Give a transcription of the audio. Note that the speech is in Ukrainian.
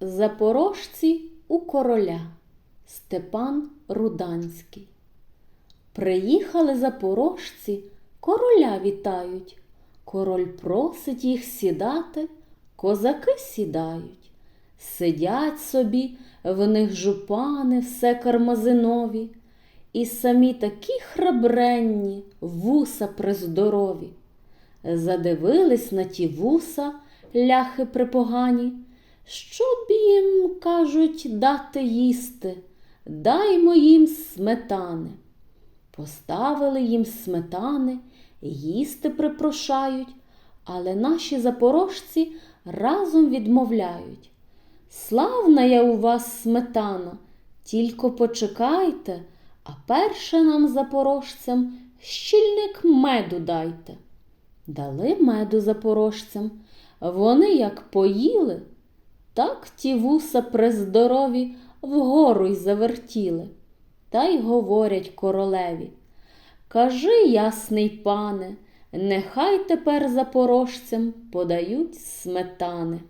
Запорожці у короля Степан Руданський. Приїхали запорожці, короля вітають. Король просить їх сідати, козаки сідають. Сидять собі, в них жупани, все кармазинові, і самі такі храбренні, вуса приздорові. Задивились на ті вуса, ляхи припогані, щоб їм, кажуть, дати їсти, даймо їм сметани. Поставили їм сметани, їсти припрошають, але наші запорожці разом відмовляють. Славна я у вас сметана, тільки почекайте, а перше нам, запорожцям, щільник меду дайте. Дали меду запорожцям, вони як поїли, так ті вуса прездорові вгору й завертіли, та й говорять королеві. Кажи, ясний пане, нехай тепер запорожцям подають сметани.